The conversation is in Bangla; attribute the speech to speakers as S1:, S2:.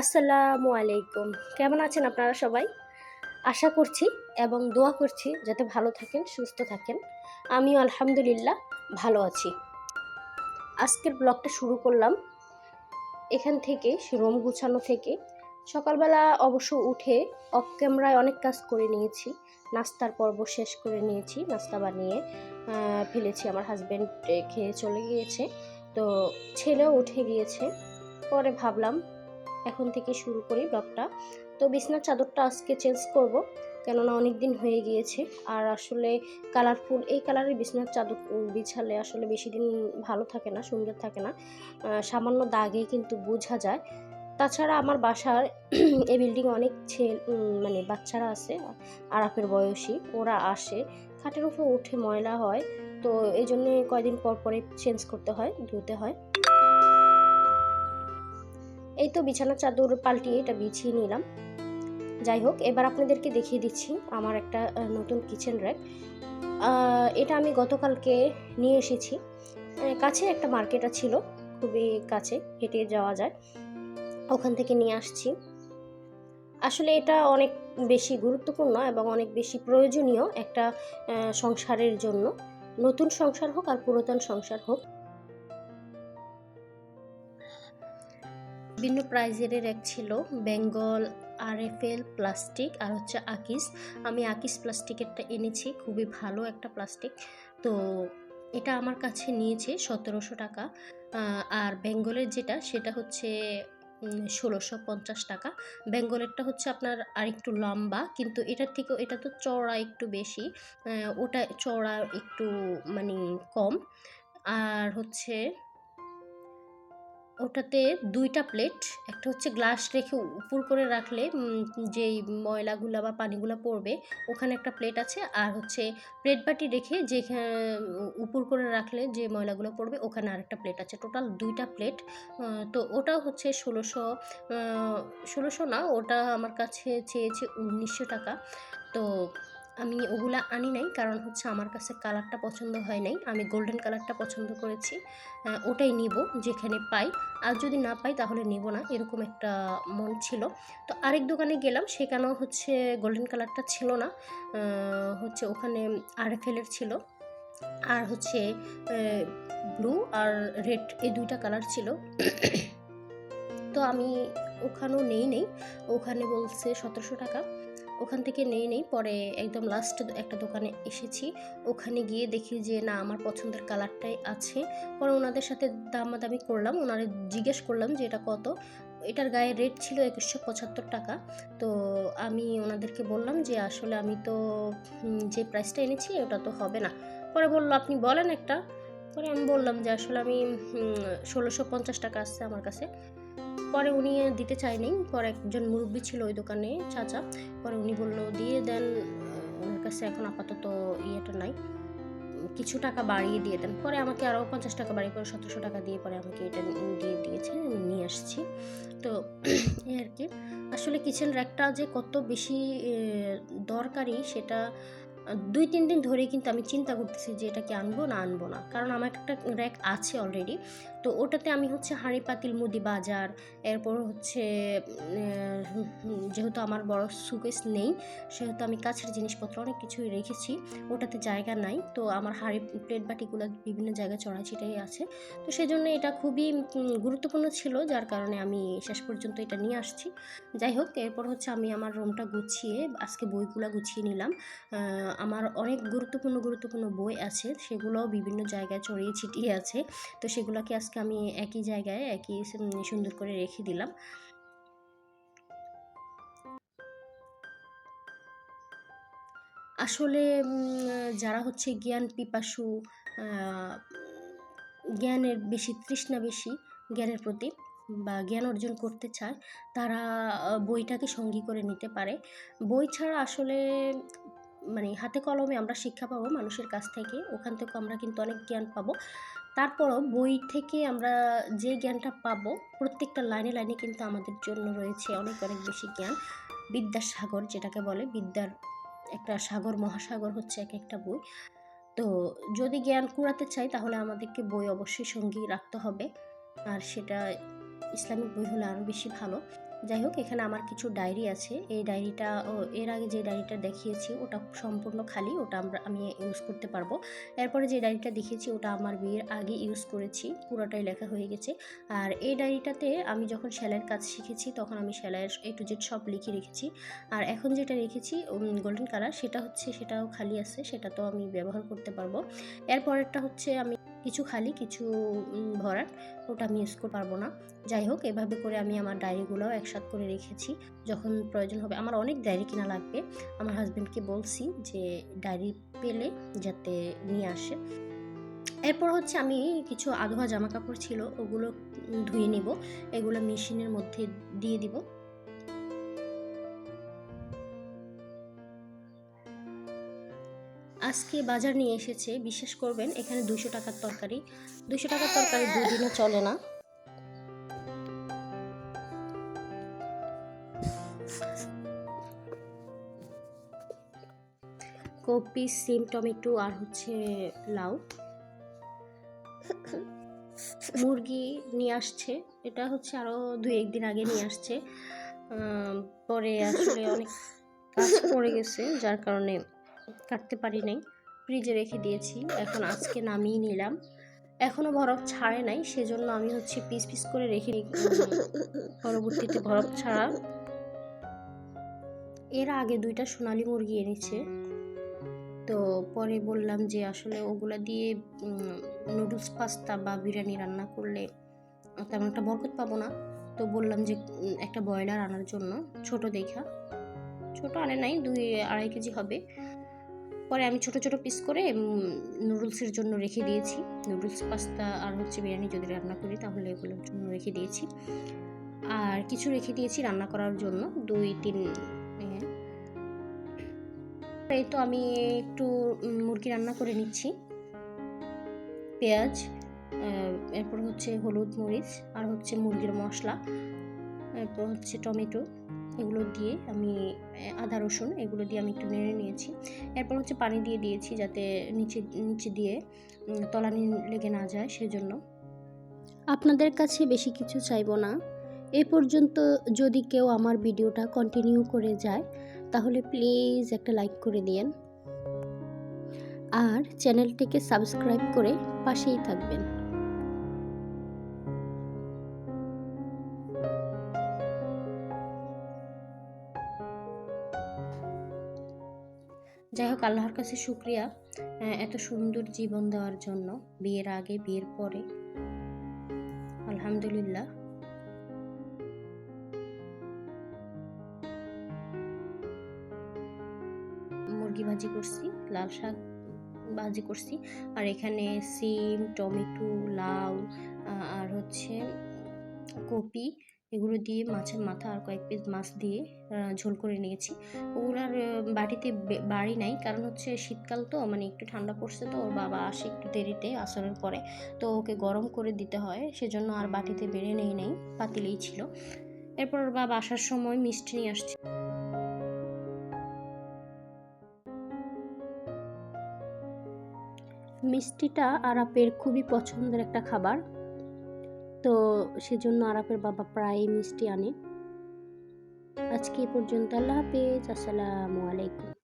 S1: আসসালামু আলাইকুম। কেমন আছেন আপনারা সবাই? আশা করছি এবং দোয়া করছি যাতে ভালো থাকেন, সুস্থ থাকেন। আমিও আলহামদুলিল্লাহ ভালো আছি। আজকের ব্লগটা শুরু করলাম এখান থেকে, রুম গুছানো থেকে। সকালবেলা অবশ্য উঠে অফ ক্যামেরায় অনেক কাজ করে নিয়েছি। নাস্তার পর্ব শেষ করে নিয়েছি, নাস্তা বানিয়ে ফেলেছি। আমার হাজব্যান্ড খেয়ে চলে গিয়েছে। তো ছেলেও উঠে গিয়েছে। পরে ভাবলাম এখন থেকে শুরু করি ব্লগটা। তো বিছনার চাদরটা আজকে চেঞ্জ করব, কেননা অনেক দিন হয়ে গিয়েছে। আর আসলে কালারফুল এই কালারের বিছনার চাদর বিছালে আসলে বেশি দিন ভালো থাকে না, সুন্দর থাকে না। সামান্য দাগে কিন্তু বোঝা যায়। তাছাড়া আমার বাসার এই বিল্ডিংয়ে অনেক ছেলে মানে বাচ্চারা আছে, আরাফের বয়সী, ওরা আসে। খাটের উপর উঠে ময়লা হয়, তো এই জন্যে কয়দিন পর পরে চেঞ্জ করতে হয়, ধুতে হয়। এই তো বিছানার চাদর পাল্টিয়ে এটা বিছিয়ে নিলাম। যাই হোক, এবার আপনাদেরকে দেখিয়ে দিচ্ছি আমার একটা নতুন কিচেন র্যাক এটা আমি গতকালকে নিয়ে এসেছি। কাছে একটা মার্কেট ছিল, খুবই কাছে, হেঁটে যাওয়া যায়। ওখান থেকে নিয়ে আসছি। আসলে এটা অনেক বেশি গুরুত্বপূর্ণ এবং অনেক বেশি প্রয়োজনীয় একটা সংসারের জন্য। নতুন সংসার হোক আর পুরাতন সংসার হোক। বিভিন্ন প্রাইজের এক ছিল Bengal R F L plastic আর হচ্ছে আকিস আমি আকিস প্লাস্টিকেরটা এনেছি, খুবই ভালো একটা প্লাস্টিক তো এটা আমার কাছে নিয়েছে সতেরোশো টাকা। আর বেঙ্গলের যেটা, সেটা হচ্ছে ষোলোশো পঞ্চাশ টাকা। বেঙ্গলেরটা হচ্ছে আপনার আরেকটু লম্বা, কিন্তু এটার থেকেও, এটা তো চওড়া একটু বেশি। ওটা চওড়া একটু মানে কম। আর হচ্ছে ওটাতে দুইটা প্লেট একটা হচ্ছে গ্লাস রেখে উপর করে রাখলে যেই ময়লাগুলো বা পানিগুলো পড়বে, ওখানে একটা প্লেট আছে। আর হচ্ছে প্লেট বাটি রেখে যেখানে উপর করে রাখলে যে ময়লাগুলো পড়বে, ওখানে আরেকটা প্লেট আছে। টোটাল দুইটা প্লেট তো ওটা হচ্ছে ষোলোশো ষোলোশো না, ওটা আমার কাছে চেয়েছে উনিশশো টাকা। তো আমি ওগুলা আনি নাই, কারণ হচ্ছে আমার কাছে কালারটা পছন্দ হয় নাই। আমি গোল্ডেন কালারটা পছন্দ করেছি। ওটাই নিব যেখানে পাই। আর যদি না পাই তাহলে নেব না, এরকম একটা মন ছিল। তো আরেক দোকানে গেলাম, সেখানেও হচ্ছে গোল্ডেন কালারটা ছিল না হচ্ছে ওখানে আরএফএলের ছিল। আর হচ্ছে ব্লু আর রেড এই দুইটা কালার ছিল। তো আমি ওখানেও নেই নেই, ওখানে বলছে সতেরোশো টাকা। ওখান থেকে নেই নেই। পরে একদম লাস্ট একটা দোকানে এসেছি। ওখানে গিয়ে দেখি যে, না, আমার পছন্দের কালারটাই আছে। পরে ওনাদের সাথে দামাদামি করলাম। ওনারা জিজ্ঞেস করলাম যে, এটা কত? এটার গায়ে রেট ছিল একুশশো পঁচাত্তর টাকা। তো আমি ওনাদেরকে বললাম যে, আসলে আমি তো যে প্রাইসটা এনেছি, ওটা তো হবে না। পরে বলল, আপনি বলেন একটা। পরে আমি বললাম যে, আসলে আমি ষোলোশো পঞ্চাশ টাকা আসছে আমার কাছে। পরে উনি দিতে চায়নি। পরে একজন মুরব্বী ছিল ওই দোকানে, চাচা। পরে উনি বলল, দিয়ে দেন। ওনার কাছে এখন আপাতত ইয়েটা নাই। কিছু টাকা বাড়িয়ে দিয়ে দেন। পরে আমাকে আরও পঞ্চাশ টাকা বাড়িয়ে করে সতেরোশো টাকা দিয়ে পরে আমাকে এটা দিয়ে দিয়েছে নিয়ে আসছি। তো এই আর কি। আসলে কিচেন র্যাকটা যে কত বেশি দরকারি সেটা দুই, তিন দিন ধরেই কিন্তু আমি চিন্তা করতেছি যে এটা কি আনব না আনব না। কারণ আমার একটা র্যাক আছে অলরেডি তো ওটাতে আমি হচ্ছে হাঁড়ি পাতিল, মুদি বাজার, এরপর হচ্ছে যেহেতু আমার বড় সুকেস নেই, সেহেতু আমি কাছের জিনিসপত্র অনেক কিছুই রেখেছি, ওটাতে জায়গা নাই। তো আমার হাঁড়ি প্লেট বাটিগুলো বিভিন্ন জায়গায় চড়া চড়াচিটাই আছে। তো সেই জন্য এটা খুবই গুরুত্বপূর্ণ ছিল, যার কারণে আমি শেষ পর্যন্ত এটা নিয়ে আসছি। যাই হোক, এরপর হচ্ছে আমি আমার রুমটা গুছিয়ে, আজকে বইগুলো গুছিয়ে নিলাম। আমার অনেক গুরুত্বপূর্ণ গুরুত্বপূর্ণ বই আছে সেগুলো বিভিন্ন জায়গায় ছড়িয়ে ছিটিয়ে আছে। তো সেগুলোকে আজকে আমি একই জায়গায়, একই সুন্দর করে রেখে দিলাম। আসলে যারা হচ্ছে জ্ঞান পিপাসু জ্ঞানের বেশি, তৃষ্ণা বেশি জ্ঞানের প্রতি বা জ্ঞান অর্জন করতে চায়, তারা বইটাকে সঙ্গী করে নিতে পারে। বই ছাড়া আসলে মানে হাতে কলমে আমরা শিক্ষা পাবো মানুষের কাছ থেকে। ওখান থেকে আমরা কিন্তু অনেক জ্ঞান পাবো। তারপরও বই থেকে আমরা যে জ্ঞানটা পাবো, প্রত্যেকটা লাইনে লাইনে কিন্তু আমাদের জন্য রয়েছে অনেক অনেক বেশি জ্ঞান। বিদ্যার সাগর যেটাকে বলে, বিদ্যার একটা সাগর, মহাসাগর হচ্ছে এক একটা বই। তো যদি জ্ঞান কুড়াতে চাই, তাহলে আমাদেরকে বই অবশ্যই সঙ্গী রাখতে হবে। আর সেটা ইসলামিক বই হলে আরও বেশি ভালো। যাই হোক, এখানে আমার কিছু ডায়েরি আছে। এই ডায়েরিটা এর আগে যে ডায়েরিটা দেখিয়েছি, ওটা সম্পূর্ণ খালি, ওটা আমরা, আমি ইউজ করতে পারব। এরপরে যে ডায়েরিটা দেখিয়েছি, ওটা আমার বিয়ের আগে ইউজ করেছি, পুরোটাই লেখা হয়ে গেছে। আর এই ডায়েরিটাতে আমি যখন সেলাইয়ের কাজ শিখেছি, তখন আমি সেলাইয়ের এ টু জেড সব লিখে রেখেছি। আর এখন যেটা রেখেছি গোল্ডেন কালার সেটা হচ্ছে, সেটাও খালি আছে, সেটা তো আমি ব্যবহার করতে পারব। এরপরেরটা হচ্ছে, আমি কিছু খালি, কিছু ভরাট ওটা আমি ইউজ করতে পারব না। যাই হোক এভাবে করে আমি আমার ডায়েরিগুলোও একসাথ করে রেখেছি। যখন প্রয়োজন হবে, আমার অনেক ডায়েরি কিনা লাগবে। আমার হাজব্যান্ডকে বলছি যে, ডায়েরি পেলে যাতে নিয়ে আসে। এরপর হচ্ছে আমি কিছু আধোয়া জামা কাপড় ছিল, ওগুলো ধুয়ে নিব। এগুলো মেশিনের মধ্যে দিয়ে দিব। আজকে বাজার নিয়ে এসেছে, বিশ্বাস করবেন, এখানে দুশো টাকার তরকারি। দুশো টাকার তরকারি দুদিনও চলে না। কপি, সিম, টমেটো আর হচ্ছে লাউ। মুরগি নিয়ে আসছে, এটা হচ্ছে আরও দুই একদিন আগে নিয়ে আসছে। পরে আসলে অনেক কাজ পড়ে গেছে, যার কারণে কাটতে পারি নাই। ফ্রিজে রেখে দিয়েছি। এখন আজকে নামিয়ে নিলাম। এখনও বরফ ছাড়ে নাই, সেজন্য আমি হচ্ছে পিস পিস করে রেখে পরবর্তীতে বরফ ছাড়া। এর আগে দুইটা সোনালি মুরগি এনেছে। তো পরে বললাম যে আসলে ওগুলা দিয়ে নুডলস, পাস্তা বা বিরিয়ানি রান্না করলে তেমন একটা বরকত পাবো না। তো বললাম যে একটা ব্রয়লার আনার জন্য, ছোট দেখা। ছোট আনে নাই, দুই আড়াই কেজি হবে। পরে আমি ছোট ছোট পিস করে নুডলসের জন্য রেখে দিয়েছি। নুডলস পাস্তা আর হচ্ছে বিরিয়ানি যদি রান্না করি তাহলে এগুলোর জন্য রেখে দিয়েছি। আর কিছু রেখে দিয়েছি রান্না করার জন্য, দুই, তিন। এই তো আমি একটু মুরগি রান্না করে নিচ্ছি। পেঁয়াজ এরপর হচ্ছে হলুদ মরিচ আর হচ্ছে মুরগির মশলা, এরপর হচ্ছে টমেটো। এগুলো দিয়ে আমি আদা, রসুন এগুলো দিয়ে আমি একটু নেড়ে নিয়েছি। এরপর হচ্ছে পানি দিয়ে দিয়েছি যাতে নিচে নিচে দিয়ে তলানি লেগে না যায় সেজন্য। আপনাদের কাছে বেশি কিছু চাইব না। এ পর্যন্ত যদি কেউ আমার ভিডিওটা কন্টিনিউ করে যায়, তাহলে প্লিজ একটা লাইক করে দিয়েন। আর চ্যানেলটিকে সাবস্ক্রাইব করে পাশেই থাকবেন। যাই হোক, আল্লাহর কাছে শুক্রিয়া এত সুন্দর জীবন দেওয়ার জন্য, বিয়ের আগে, বিয়ের পরে। আলহামদুলিল্লাহ। মুরগি ভাজি করছি, লাল শাক ভাজি করছি, আর এখানে সিম, টমেটো, লাউ আর হচ্ছে কপি এগুলো দিয়ে মাছের মাথা আর কয়েক পিস মাছ দিয়ে ঝোল করে নিয়েছি। ওগুলার আহ, বাড়িতে বাড়ি নাই। কারণ হচ্ছে শীতকাল তো মানে একটু ঠান্ডা পড়ছে তো ওর বাবা আসে একটু দেরিতে আসরের পরে তো ওকে গরম করে দিতে হয়। সেজন্য আর বাটিতে বেড়ে নেই নেই। পাতিলেই ছিল। এরপর ওর বাবা আসার সময় মিষ্টি নিয়ে আসছে। মিষ্টিটা আরাপের খুবই পছন্দের একটা খাবার। তো সেজন্য আরাফের বাবা প্রায় মিষ্টি আনে। আজকে পর্যন্ত আল্লাহ হাফেজ। আসসালামু আলাইকুম।